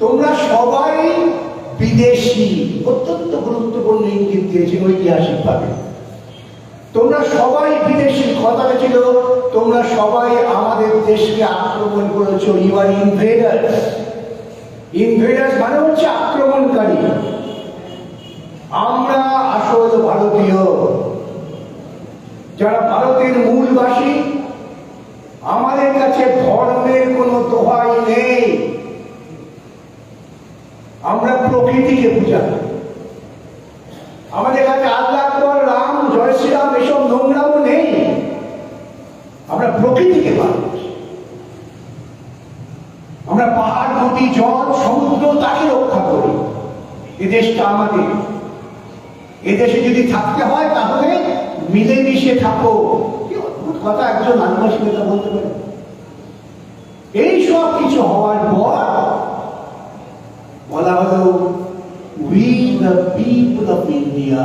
তোমরা সবাই বিদেশি, অত্যন্ত গুরুত্বপূর্ণ ইঙ্গিত দিয়েছেন ঐতিহাসিক ভাবে। তোমরা সবাই বিদেশি কথাটা ছিল, তোমরা সবাই আমাদের দেশকে আক্রমণ করেছ ইউ আর ইনভেডার্স ইনভেডার্স মানে হচ্ছে আক্রমণকারী। আমরা আসল ভারতীয়। যারা ভারতের মূলবাসী, আমাদের কাছে ধর্মের কোনো দোহাই নেই। প্রকৃতিকে পূজা আমাদের কাছে আল্লাহ রাম, জয় শ্রীরাম, এসব নোংরামও নেই। আমরা প্রকৃতিকে ভালোবাসি। আমরা পাহাড়, নদী, জল, সমুদ্র, তাকে রক্ষা করি। এ দেশটা আমাদের। এদেশে যদি থাকতে হয়, তাহলে মিলেমিশে থাকো। কথা, একজন আদিবাসী নেতা বলতে পারে। এই সব কিছু হওয়ার পর বলা হলো দ্য পিপল অফ ইন্ডিয়া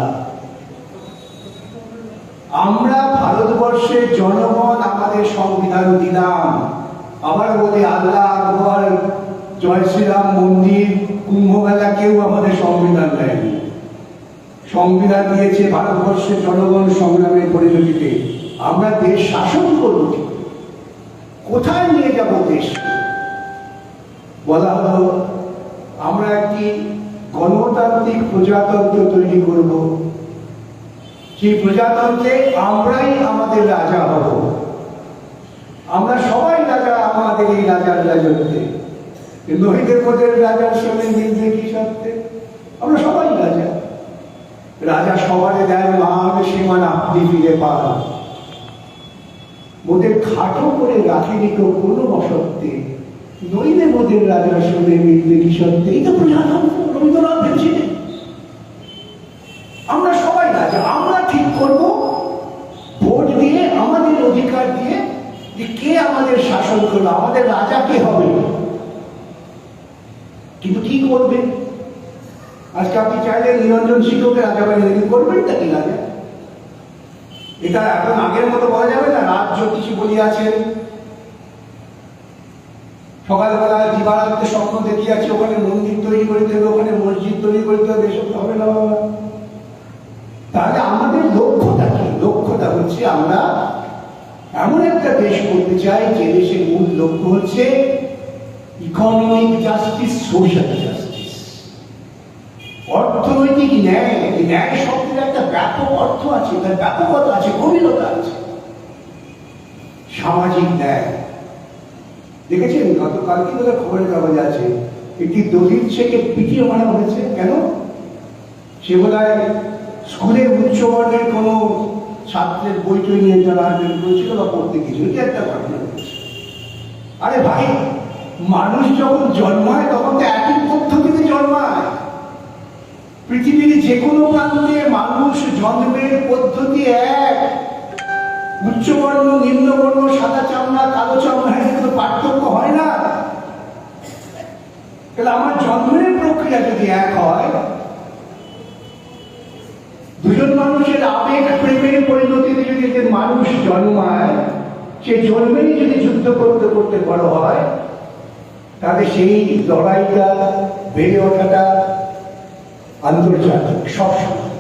আমরা ভারতবর্ষের জনগণ আমাদের সংবিধান দিলাম। আবার বলি আল্লাহ আকবর জয় শ্রীরাম মন্দির, কুম্ভমেলা, কেউ আমাদের সংবিধান দেয়নি। সংবিধান দিয়েছে ভারতবর্ষের জনগণ সংগ্রামের পরিণতিতে। আমরা দেশ শাসন করব? কোথায় নিয়ে যাব দেশ? বলা হলো, আমরা একটি গণতান্ত্রিক প্রজাতন্ত্র তৈরি করব। সেই প্রজাতন্ত্রে আমরাই আমাদের রাজা হব। আমরা সবাই রাজা, আমাদের এই রাজার রাজত্বে। নহিদের পদের রাজার সঙ্গে মিলবে কি সত্ত্বে আমরা সবাই রাজা। রাজা সবারে দেন মান সীমান আপনি ফিরে পান। মোদের খাটো করে রাখিনি তো কোনো বসত্তে নইলে মোদের রাজার সঙ্গে মিলবে কি সত্ত্বে এই তো প্রজাতন্ত্র। রবীন্দ্রনাথ ভেবেছিলেন আমরা সবাই রাজা। আমরা ঠিক করব ভোট দিয়ে, আমাদের অধিকার দিয়ে যে কে আমাদের শাসন করবে, আমাদের রাজা কে হবে। কিন্তু কি করবে আজকে আপনি চাইলে নিরঞ্জন সিংহকে রাজা বানিয়ে করবেন তা কি রাজা? এটা এখন আগের মতো বলা যাবে না। রাজ জ্যোতিষী বলিয়াছেন। সকালবেলা দিবারাত্রে স্বপ্ন দেখিয়াছে, ওখানে মন্দির তৈরি করতে হবে ওখানে মসজিদ তৈরি করতে হবে এসব হবে না বাবা। তাহলে আমাদের লক্ষ্যটা কি? লক্ষ্যটা হচ্ছে আমরা এমন একটা দেশ করতে চাই, যে দেশের মূল লক্ষ্য হচ্ছে ইকোনমিক জাস্টিস সোশ্যাল জাস্টিস অর্থনৈতিক ন্যায় ন্যায় শব্দের একটা ব্যাপক অর্থ আছে, তার ব্যাপকতা আছে, গভীরতা আছে। সামাজিক ন্যায়। দেখেছেন? গতকালকে বোধহয় খবরের কাগজে আছে, একটি দলিত ছেকে পিটিয়ে মারা হয়েছে। কেন? সে বোধ স্কুলের উচ্চ বর্ণের কোনো ছাত্রের বই টই নিয়ে যারা আয়োজন করেছিল বা পড়তে গিয়েছিল। এটা একটা ঘটনা আরে ভাই, মানুষ যখন জন্মায়, তখন তো একই পদ্ধতিতে জন্মায়। পৃথিবীর যে কোনো প্রান্তে মানুষ জন্মের পদ্ধতি এক। উচ্চবর্ণ, নিম্নবর্ণ, সাদা চামড়া কালো চামড়া এর কিন্তু পার্থক্য হয় না তাহলে আমার জন্মের প্রক্রিয়া যদি এক হয়, দুজন মানুষের আবেগ, প্রেমের পরিণতিতে যদি একজন মানুষ জন্মায়, সে জন্মেই যদি যুদ্ধ করতে করতে বড় হয়, তাহলে সেই লড়াইটা বেড়ে ওঠাটা আন্তর্জাতিক সবসময়।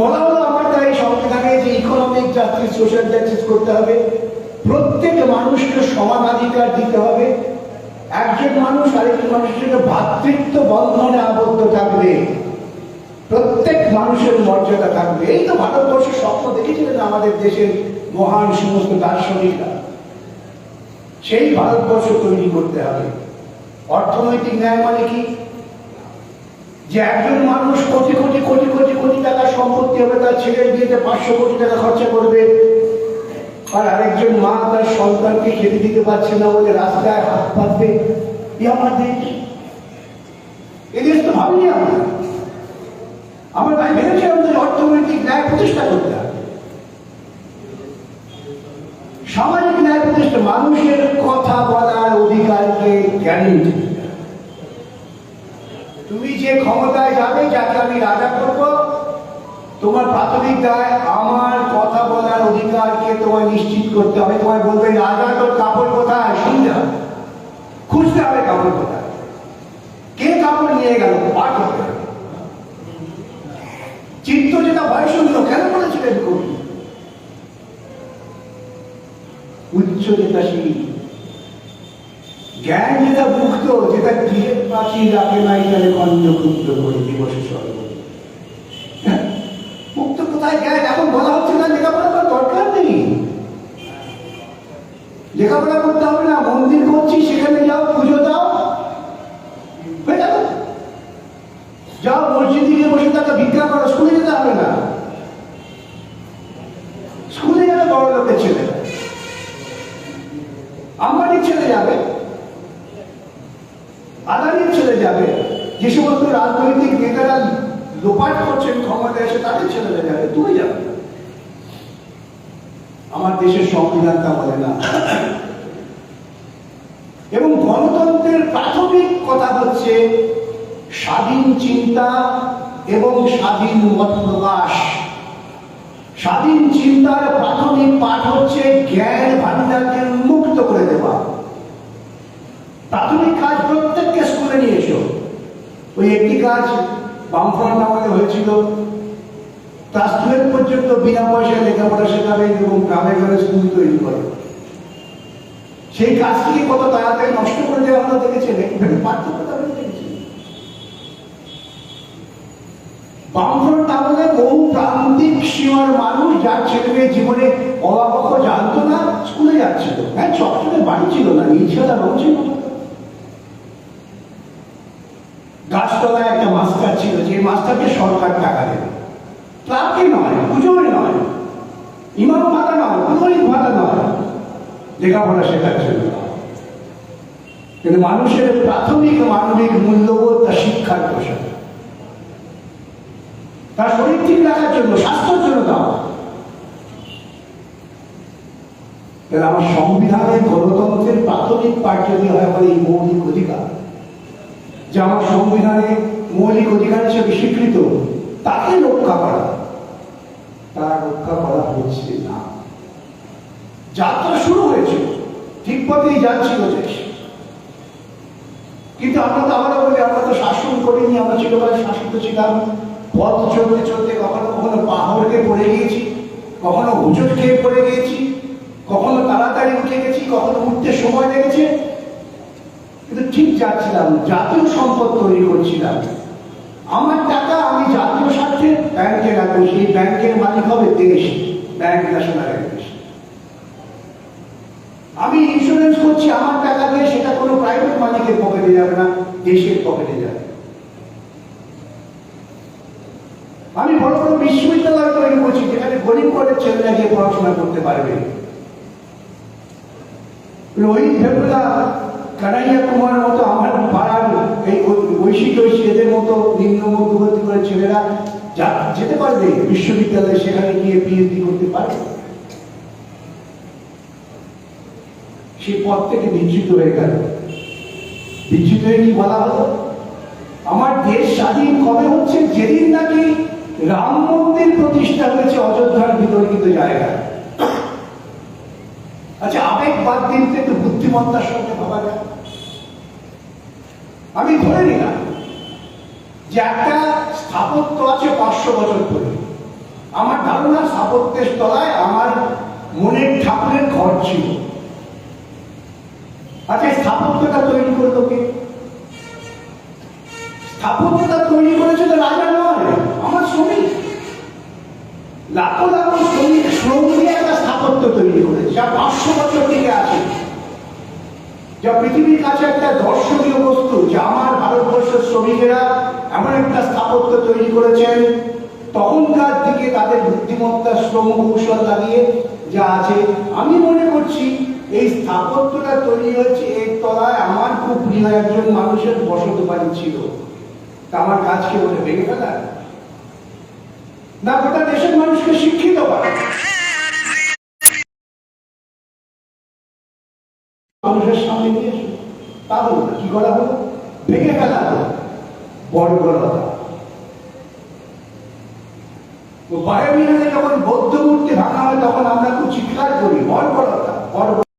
বলা হলো আমার তাই সংবিধানে যে ইকোনমিক জাস্টিস সোশ্যাল জাস্টিস করতে হবে, প্রত্যেক মানুষকে সমানাধিকার দিতে হবে একজন মানুষ আরেকজন মানুষের সঙ্গে ভ্রাতৃত্ব বন্ধনে আবদ্ধ থাকবে। প্রত্যেক মানুষের মর্যাদা থাকবে। এই তো ভারতবর্ষের স্বপ্ন দেখেছিলেন আমাদের দেশের মহান সমস্ত দার্শনিকরা। সেই ভারতবর্ষ তৈরি করতে হবে। অর্থনৈতিক ন্যায় মানে কি? যে একজন মানুষ কোটি কোটি কোটি কোটি কোটি টাকা সম্পত্তি হবে, তার ছেলের বিয়েতে পাঁচশো কোটি টাকা খরচা করবে। আর আরেকজন মা তার সন্তানকে খেতে দিতে পারছে না, বলে রাস্তায় হাত পাতবে। এ আমার দেশ। এদেশ তো ভাবিনি আমরা। আমরা তাই ভেবেছিলাম যে অর্থনৈতিক ন্যায় প্রতিষ্ঠা করতে হবে সামাজিক ন্যায় প্রতিষ্ঠা মানুষের কথা বলার অধিকারকে গ্যারেন্টি তুমি যে ক্ষমতায় যাবে, যাকে আমি রাজা করব তোমার প্রাথমিক দায় আমার কথা বলার অধিকারকে তোমায় নিশ্চিত করতে হবে। তোমায় বলবে, রাজা, তোর কাপড় কোথায়? হবে খুঁজতে হবে কাপড় কোথায়। কে কাপড় নিয়ে গেল? বার চিত্ত যেটা ভয় শুনলো, কেন বলেছিলেন কবি উচ্চ যেটা সেই। জ্ঞান যেটা মুক্ত, যেটা গৃহের প্রাচীর রাখে নাই তাহলে খণ্ড ক্ষুদ্র করে দিবসে সর্ব হ্যাঁ? মুক্ত কোথায় জ্ঞান এখন বলা হচ্ছে না লেখাপড়া করার দরকার নেই লেখাপড়া করতে হবে না, মন্দির করছি, সেখানে যাও, পুজো দাও। যাও, মসজিদে গিয়ে বসে থাকা ভিক্ষা করো, স্কুলে যেতে হবে না। স্কুলে যাবে বড় লোকের ছেলে। আম্বানির ছেলে যাবে। আদানির ছেলে যাবে। যে সমস্ত রাজনৈতিক নেতারা লোপাট করছেন ক্ষমতা এসে তাদের ছেলেরা যাবে। তুমি যাবে। আমার দেশের সংবিধান তা বলে না। এবং গণতন্ত্রের প্রাথমিক কথা হচ্ছে স্বাধীন চিন্তা এবং স্বাধীন মত প্রকাশ স্বাধীন চিন্তার প্রাথমিক পাঠ হচ্ছে জ্ঞান ভান্ডারকে মুক্ত করে দেওয়া। প্রাথমিক কাজ প্রত্যেককে স্কুলে নিয়ে এসো। ওই একটি কাজ বামফ্রন্ট আমাদের হয়েছিল ক্লাস টুয়েলভ পর্যন্ত বিনা পয়সায় লেখাপড়া শেখাবে এবং গ্রামে গ্রামে স্কুল তৈরি করে। সেই কাজটিকে কত তাড়াতাড়ি নষ্ট করে দেওয়া হলো দেখেছেন একটু পার্থক্য তাহলে দেখেছি। বামফ্রন্ট আমলে বহু প্রান্তিক সীমার মানুষ যার ছেলে মেয়ে জীবনে অবাবক জানতো না, স্কুলে যাচ্ছিল। হ্যাঁ চট্টগ্রামে বাড়ি ছিল না নিচেলা রং ছিল। গাছতলায় একটা মাস্টার ছিল, যে মাস্টারকে সরকার টাকা দেবে। নয় পুজোয় নয় ইমাম নয় পুরোহিত নয় লেখাপড়া শেখার জন্য। কিন্তু মানুষের প্রাথমিক মানবিক মূল্যবোধ শিক্ষার তার শরীর ঠিক রাখার জন্য, স্বাস্থ্যের জন্য দাও আমার সংবিধানের গণতন্ত্রের প্রাথমিক যদি হয় আমার এই মৌলিক অধিকার। যে আমার সংবিধানে মৌলিক অধিকার হিসেবে স্বীকৃত, তাকে রক্ষা করা। তা রক্ষা করা হচ্ছে না। যাত্রা শুরু হয়েছে। ঠিক পথেই যাচ্ছিল দেশ কিন্তু আমরা তো আবারও বলি, আমরা তো শাসন করিনি, আমরা চিরকাল শাসিত ছিলাম। পথ চলতে চলতে কখনো কখনো পাহাড়কে পড়ে গিয়েছি, কখনো হুজুট খেয়ে পড়ে গিয়েছি, কখনো তাড়াতাড়ি উঠে গেছি, কখনো উঠতে সময় লেগেছে। কিন্তু ঠিক যাচ্ছিলাম জাতীয় সম্পদ তৈরি করছিলাম। আমার টাকা আমি জাতীয় স্বার্থে ব্যাংকে রাখব সেই ব্যাংকের মালিক হবে দেশ। ব্যাংক ন্যাশনাল আমি ইন্স্যুরেন্স করছি, আমার টাকা দিয়ে সেটা কোনো প্রাইভেট মালিকের পকেটে যাবে না, দেশের পকেটে যাবে। আমি বড় বড় বিশ্ববিদ্যালয় তৈরি করছি, যেখানে গরিব ঘরের ছেলেরা গিয়ে পড়াশোনা করতে পারবে। ওই ভেবলা কানাইয়া কুমার মতো আমার পাড়ার ঐশী ঐশী এদের মতো নিম্ন মধ্যবর্তী করে ছেলেরা যা যেতে পারবে বিশ্ববিদ্যালয়ে সেখানে গিয়ে পিএইচডি করতে পারবে সেই পথ থেকে বিচ্যুত হয়ে গেল। বিচ্যুত হয়ে কি বলা হলো? আমার দেশ স্বাধীন কবে হচ্ছে? যেদিন নাকি রাম মন্দির প্রতিষ্ঠা হয়েছে অযোধ্যার বিতর্কিত জায়গায় আচ্ছা আবেগ বাদ দিন একটু বুদ্ধিমত্তার সঙ্গে ভাবা যায়। আমি ধরে নিলাম যে একটা স্থাপত্য আছে পাঁচশো বছর ধরে আমার ধারণা স্থাপত্যের তলায় আমার মনের ঠাকুরের ঘর ছিল। আচ্ছা স্থাপত্যটা তৈরি করল কে? স্থাপত্যটা তৈরি করেছে তো রাজা নয়, আমার শ্রমিক। লাখো লাখো শ্রমিক শ্রম দিয়ে একটা স্থাপত্য তৈরি করেছে, যা পাঁচশো বছর যা পৃথিবীর কাছে একটা দর্শনীয় বস্তু যা আমার ভারতবর্ষের শ্রমিকেরা এমন একটা স্থাপত্য তৈরি করেছেন। তখনকার দিকে তাদের বুদ্ধিমত্তা শ্রম কৌশল লাগিয়ে যা আছে, আমি মনে করছি এই স্থাপত্যটা তৈরি হয়েছে এর তলায় আমার খুব প্রিয় একজন মানুষের বসত বাড়ি ছিল। তা আমার কাজকে বলে ভেঙে ফেলা। না গোটা দেশের মানুষকে শিক্ষিত করা। মানুষের সামনে নিয়ে এসো। তা হলো না, কি করা হলো? ভেঙে ফেলা হলো। বর্বরতা বায়ু যখন বৌদ্ধ মূর্তি ভাঙা হয়, তখন আমরা খুব চিৎকার করি বর্বরতা বর্বর